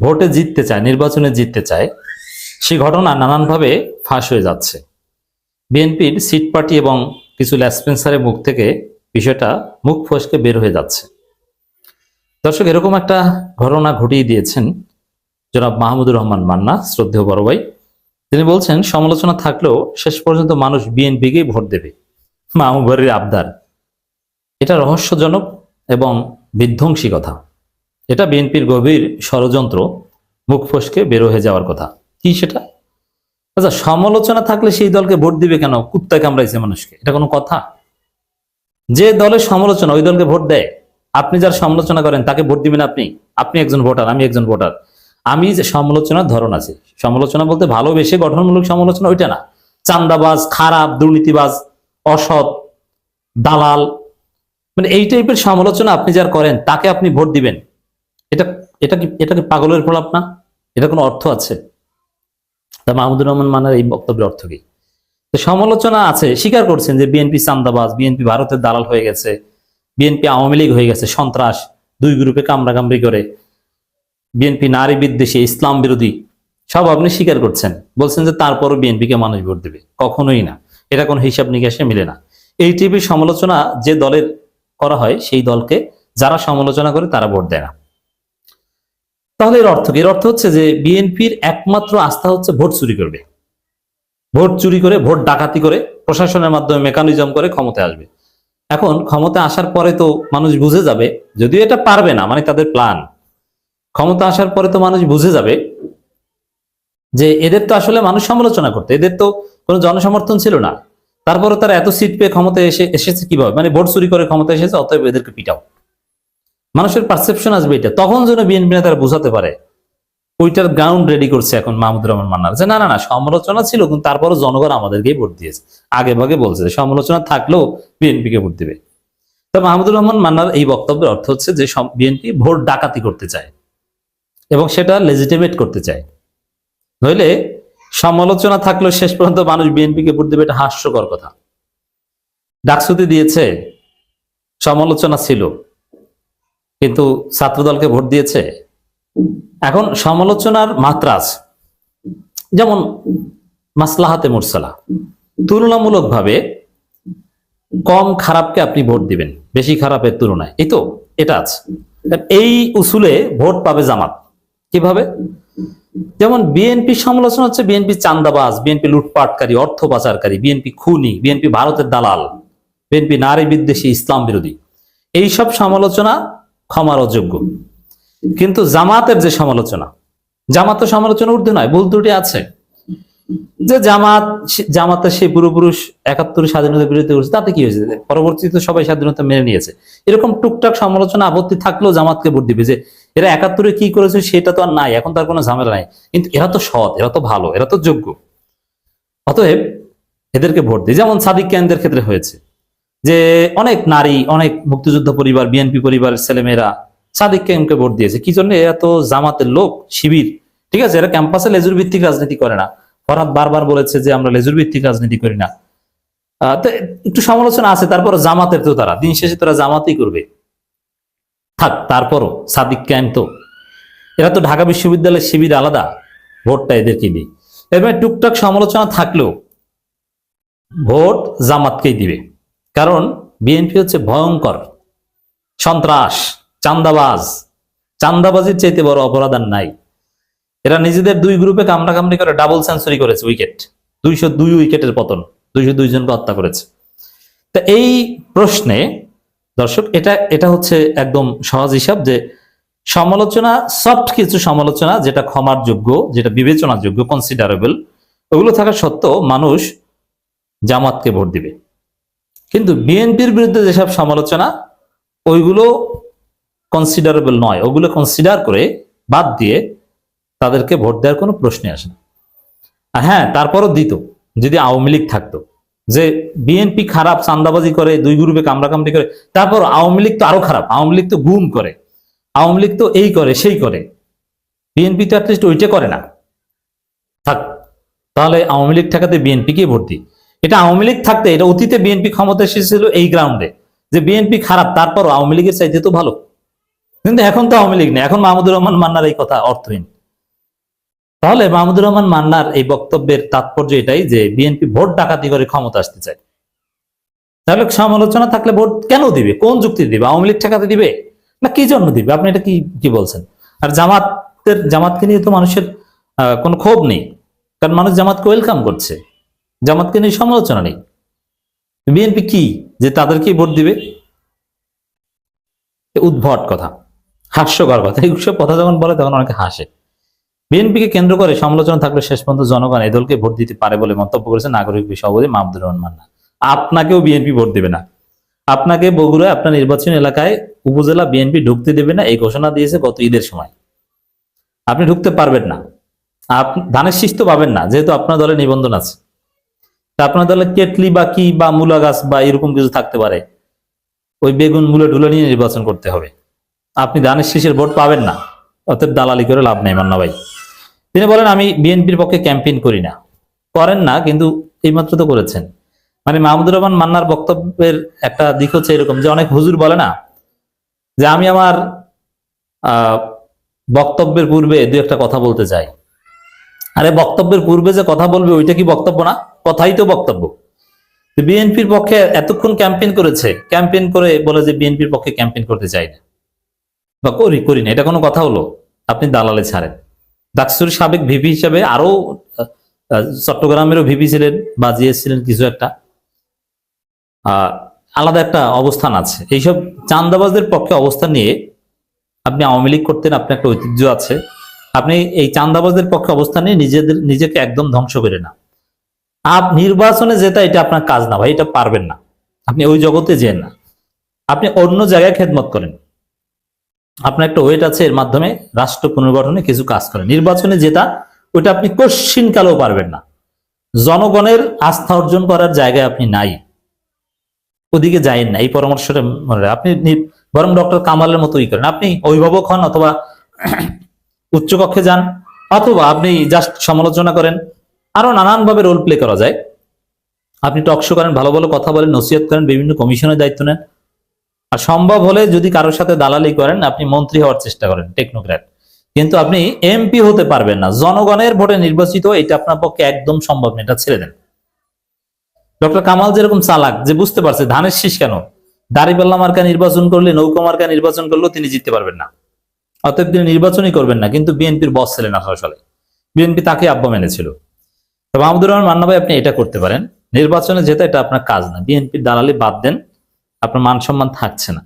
ভোটে জিততে চায়, নির্বাচনে জিততে চায় সেই ঘটনা নানানভাবে ফাঁস হয়ে যাচ্ছে। বিএনপির সিট পার্টি এবং কিছু ল্যাসপেন্সারের মুখ থেকে বিষয়টা মুখ ফসকে বের হয়ে যাচ্ছে। দর্শক, এরকম একটা ঘটনা ঘটিয়ে দিয়েছেন জনাব মাহমুদুর রহমান মান্না, শ্রদ্ধেয় বড় ভাই। তিনি বলছেন, সমালোচনা থাকলেও শেষ পর্যন্ত মানুষ বিএনপিকেই ভোট দেবে। মাহমুবারির আবদার। এটা রহস্যজনক এবং বিধ্বংসী কথা। এটা বিএনপির গভীর ষড়যন্ত্র, মুখ ফসকে বের হয়ে যাওয়ার কথা। কি সেটা? আচ্ছা সমালোচনা থাকলে সেই দলকে ভোট দিবে কেন? কুত্তায় কামড়াইছে মানুষকে। এটা কোনো কথা? যে দলের সমালোচনা, ওই দলকে ভোট দেয়। আপনি যার সমালোচনা করেন, তাকে ভোট দিবেন আপনি। আপনি একজন ভোটার, আমি একজন ভোটার। আমি যে সমালোচনার ধরন আছে, সমালোচনা বলতে ভালোবেসে গঠনমূলক সমালোচনা ওইটা না। চান্দাবাজ, খারাপ, দুর্নীতিবাজ, অসৎ, দালাল। মানে এই টাইপের সমালোচনা আপনি যার করেন, তাকে আপনি ভোট দিবেন। এটা এটা কি এটা কি পাগলের প্রলাপ না? এটা কোনো অর্থ আছে? তা মাহমুদুর রহমান মানার এই বক্তব্যের অর্থ কি? সমালোচনা আছে, স্বীকার করছেন যে বিএনপি চান্দাবাজ, বিএনপি ভারতের দালাল হয়ে গেছে, বিএনপি আওয়ামী লীগ হয়ে গেছে, সন্ত্রাস, দুই গ্রুপে কামড়াকামড়ি করে, বিএনপি নারী বিদ্বেষী, ইসলাম বিরোধী, সব আপনি স্বীকার করছেন। বলছেন যে তারপরও বিএনপিকে মানুষ ভোট দেবে। কখনোই না। এটা কোনো হিসাব নিকাশে মিলে না। এই টিভির সমালোচনা যে দলের করা হয়, সেই দলকে যারা সমালোচনা করে তারা ভোট দেয় না। তাহলে এর অর্থ কি? এর অর্থ হচ্ছে যে বিএনপির একমাত্র আস্থা হচ্ছে ভোট চুরি করবে। ভোট চুরি করে, ভোট ডাকাতি করে, প্রশাসনের মাধ্যমে মেকানিজম করে ক্ষমতায় আসবে। এখন ক্ষমতা আসার পরে তো মানুষ বুঝে যাবে, যদিও এটা পারবে না মানে তাদের প্ল্যান। ক্ষমতা আসার পরে তো মানুষ বুঝে যাবে যে এদের তো আসলে মানুষ সমালোচনা করতে, এদের তো কোনো জনসমর্থন ছিল না। তারপরে তারা এত সিট পেয়ে ক্ষমতায় এসে, এসেছে কীভাবে? মানে ভোট চুরি করে ক্ষমতা এসেছে, অতএব এদেরকে পিটাও। মানুষের পারসেপশন আসবে এটা। তখন যেন বিএনপি নেতারা বোঝাতে পারে, ওইটার গ্রাউন্ড রেডি করছে এখন মাহমুদুর রহমান মান্নার যে না না না, সমালোচনা ছিল, কিন্তু তারপরও জনগণ আমাদেরকেই ভোট দিয়েছে। আগে ভাগে বলছে যে সমালোচনা থাকলেও বিএনপিকে ভোট দিবে। তো মাহমুদুর রহমান মান্নার এই বক্তব্যের অর্থ হচ্ছে যে বিএনপি ভোট ডাকাতি করতে চায় এবং সেটা লেজিটিমেট করতে চায়। নইলে সমালোচনা থাকলেও শেষ পর্যন্ত মানুষ বিএনপিকে ভোট দেবে, এটা হাস্যকর কথা। ডাকসুতি দিয়েছে, সমালোচনা ছিল। কিন্তু ছাত্রদলকে ভোট দিয়েছে। এখন সমালোচনার মাত্রা আছে। যেমন মাসলাহাতে মুরসালা। তুলনামূলকভাবে কম খারাপকে আপনি ভোট দিবেন, বেশি খারাপের তুলনায়। এই তো, এটা আছে। এই উসুলে ভোট পাবে জামাত। কীভাবে? যেমন বিএনপি সমালোচনা হচ্ছে বিএনপি চান্দাবাজ, বিএনপি লুটপাটকারী, অর্থ পাচারকারী, বিএনপি খুনি, বিএনপি ভারতের দালাল, বিএনপি নারী বিদ্বেষী, ইসলাম বিরোধী। এইসব সমালোচনা ক্ষমার অযোগ্য। কিন্তু জামাতের যে সমালোচনা, জামাত সমালোচনা ঊর্ধ্বে নয়, ভুল ত্রুটি আছে। যে জামাত জামাতের সেই পূর্বপুরুষ একাত্তর স্বাধীনতার বিরুদ্ধে করছে তাতে কি হয়েছে? পরবর্তীতে সবাই স্বাধীনতা মেনে নিয়েছে। এরকম টুকটাক সমালোচনা, আপত্তি থাকলেও জামাতকে ভোট দিবে যে, এরা একাত্তরে কি করেছে সেটা তো আর নাই, এখন তার কোনো ঝামেলা নাই। কিন্তু এরা তো সৎ, এরা তো ভালো, এরা তো যোগ্য। অতএব এদেরকে ভোট দিই। যেমন সাদিক কেন্দ্রের ক্ষেত্রে হয়েছে। যে অনেক নারী, অনেক মুক্তিযুদ্ধ পরিবার বিএনপি পরিবারের ছেলেমেয়েরা সাদিক কেমকে ভোট দিয়েছে। কি জন্য? এরা তো জামাতের লোক, শিবির। ঠিক আছে? এরা ক্যাম্পাসে লেজুর ভিত্তিক রাজনীতি করে না। ফরহাদ বারবার বলেছে যে আমরা লেজুর ভিত্তিক রাজনীতি করি না। তো একটু সমালোচনা আছে তারপর জামাতের তো তারা। দিন শেষে তারা জামাতই করবে। থাক, তারপরও সাদিক ক্যাম্প তো। এরা তো ঢাকা বিশ্ববিদ্যালয়ের শিবির আলাদা। ভোটটা এদেরকে দিই এবার টুকটাক সমালোচনা থাকলেও ভোট জামাতকেই দিবে। কারণ বিএনপি হচ্ছে ভয়ঙ্কর, সন্ত্রাস, চান্দাবাজ। চান্দাবাজির চাইতে বড় অপরাধ আর নাই। এরা নিজেদের দুই গ্রুপে কামড়া কামড়ি করে ডাবল সেঞ্চুরি করেছে উইকেট দুইশো দুই উইকেটের পতন, দুইশো দুই জনকে হত্যা করেছে। তা এই প্রশ্নে, দর্শক, এটা এটা হচ্ছে একদম সহজ হিসাব যে সমালোচনা সফট কিছু সমালোচনা যেটা ক্ষমার যোগ্য, যেটা বিবেচনার যোগ্য কনসিডারেবল ওগুলো থাকা সত্ত্বেও মানুষ জামাতকে ভোট দিবে। কিন্তু বিএনপির বিরুদ্ধে যেসব সমালোচনা, ওইগুলো কনসিডারেবল নয়। ওগুলো কনসিডার করে বাদ দিয়ে তাদেরকে ভোট দেওয়ার কোনো প্রশ্নই আসে না। হ্যাঁ তারপরও দিত যদি আওয়ামী লীগ থাকতো, যে বিএনপি খারাপ চান্দাবাজি করে, দুই গ্রুপে কামড়াকামড়ি করে, তারপর আওয়ামী লীগ তো আরও খারাপ, আওয়ামী লীগ তো গুম করে, আওয়ামী লীগ তো এই করে, সেই করে বিএনপি তো অ্যাটলিস্ট ওইটা করে না। থাক, তাহলে আওয়ামী লীগ ঠেকাতে বিএনপিকে ভোট দিই? এটা আওয়ামী লীগ থাকতে, এটা অতীতে বিএনপি ক্ষমতা এসেছিল এই গ্রাউন্ডে যে বিএনপি খারাপ, তারপরও আওয়ামী লীগের চাইতে তো ভালো। কিন্তু এখন তো আওয়ামী লীগ নেই। এখন মাহমুদুর রহমান মান্নার এই কথা অর্থহীন। তাহলে মাহমুদুর রহমান মান্নার এই বক্তব্যের তাৎপর্য এটাই যে বিএনপি ভোট ডাকাতি করে ক্ষমতা আসতে চায়। তাহলে সমালোচনা থাকলে ভোট কেন দিবে? কোন যুক্তি দিবে? আওয়ামী লীগ ঠেকাতে দিবে? না কি জন্য দিবে? আপনি এটা কি কি বলছেন? আর জামাতের, জামাতকে নিয়ে তো মানুষের কোনো ক্ষোভ নেই। কারণ মানুষ জামাতকে ওয়েলকাম করছে। জামাতকে নিয়ে সমালোচনা নেই। বিএনপি কি যে তাদেরকেই ভোট দিবে? উদ্ভট কথা, হাস্যকর কথা। এইসব কথা যখন বলে তখন অনেকে হাসে। বিএনপিকে কেন্দ্র করে সমালোচনা থাকলে শেষ পর্যন্ত জনগণ এই দলকে ভোট দিতে পারে বলে মন্তব্য করেছে নাগরিক সভাপতি মাহমুদুর রহমান মান্না। আপনাকেও বিএনপি ভোট দেবে না। আপনাকে বগুড়ায় আপনার নির্বাচন এলাকায় উপজেলা বিএনপি ঢুকতে দেবে না, এই ঘোষণা দিয়েছে গত ঈদের সময়। আপনি ঢুকতে পারবেন না। ধানের শীষ পাবেন না, যেহেতু আপনার দলে নিবন্ধন আছে। আপনার দলে কেটলি বা কি বা মূলা গাছ বা এরকম কিছু থাকতে পারে। ওই বেগুন মূলে ঢুলে নিয়ে নির্বাচন করতে হবে। আপনি ধানের শীষের ভোট পাবেন না। অর্থাৎ দালালি করে লাভ নেই, মান্না ভাই। তিনি বলেন, আমি বিএনপির পক্ষে ক্যাম্পেইন করি না। করেন না, কিন্তু এইমাত্র তো করেছেন। মানে মাহমুদুর রহমান মান্নার বক্তব্যের একটা দিক হচ্ছে এরকম যে অনেক হুজুর বলে না, যে আমি আমার বক্তব্যের পূর্বে দু একটা কথা বলতে চাই। আরে বক্তব্যের পূর্বে যে কথা বলবে, ওইটা কি বক্তব্য না? কথাই তো বক্তব্য। বিএনপির পক্ষে এতক্ষণ ক্যাম্পেইন করেছে, ক্যাম্পেইন করে বলে যে বিএনপির পক্ষে ক্যাম্পেইন করতে চাই না। বা করি করি না, এটা কোনো কথা হলো? আপনি দালালে ছাড়েন। ডাকসুর সাবেক ভিপি হিসাবে আরও চট্টগ্রামেরও ভিপি ছিলেন বা জিএস ছিলেন কিছু একটা। আলাদা একটা অবস্থান আছে। এইসব চান্দাবাজদের পক্ষে অবস্থান নিয়ে আপনি আওয়ামী লীগ করতেন, আপনার একটা ঐতিহ্য আছে। আপনি এই চান্দাবাজদের পক্ষে অবস্থান নিজেদের, নিজেকে একদম ধ্বংস করে না। আপ, নির্বাচনে যেটা, এটা আপনার কাজ না ভাই, এটা পারবেন না। আপনি ওই জগতে যেন না। আপনি অন্য জায়গায় খেদমত করেন। আপনার একটা ওয়েট আছে, এর মাধ্যমে রাষ্ট্র পুনর্গঠনে কিছু কাজ করেন। নির্বাচনে যেটা, ওইটা আপনি কশ্চিন কালেও পারবেন না। জনগণের আস্থা অর্জন করার জায়গায় আপনি নাই। ওদিকে যাইন না, এই পরামর্শটা মনে। আপনি বরং ডক্টর কামালের মতোই করেন। আপনি অভিভাবক হন অথবা উচ্চকক্ষে যান অথবা আপনি জাস্ট সমালোচনা করেন, আরও নানান ভাবে রোল প্লে করা যায়। আপনি টকশো করেন, ভালো ভালো কথা বলেন, নসিহত করেন, বিভিন্ন কমিশনের দায়িত্ব নেন। আর সম্ভব হলে যদি কারোর সাথে দালালি করেন, আপনি মন্ত্রী হওয়ার চেষ্টা করেন টেকনোক্র্যাট কিন্তু আপনি এমপি হতে পারবেন না। জনগণের ভোটে নির্বাচিত, এটা আপনার পক্ষে একদম সম্ভব না, এটা ছেড়ে দেন। ডক্টর কামাল যেরকম চালাক, যে বুঝতে পারছে ধানের শীষ কেন? দাড়িপাল্লা মার্কা নির্বাচন করলে, নৌকা মার্কা নির্বাচন করলেও তিনি জিততে পারবেন না। অতএব তিনি নির্বাচনই করবেন না, কিন্তু বিএনপির বস ছিলেন আঠারো সালে। বিএনপি তাকে আব্বা মেনেছিল। তো মাহমুদুর রহমান, মান্না ভাই, আপনি এটা করতে পারেন। নির্বাচনে যেতে এটা আপনার কাজ না। বিএনপির দালালি বাদ দেন, আপনার মান সম্মান থাকছে না।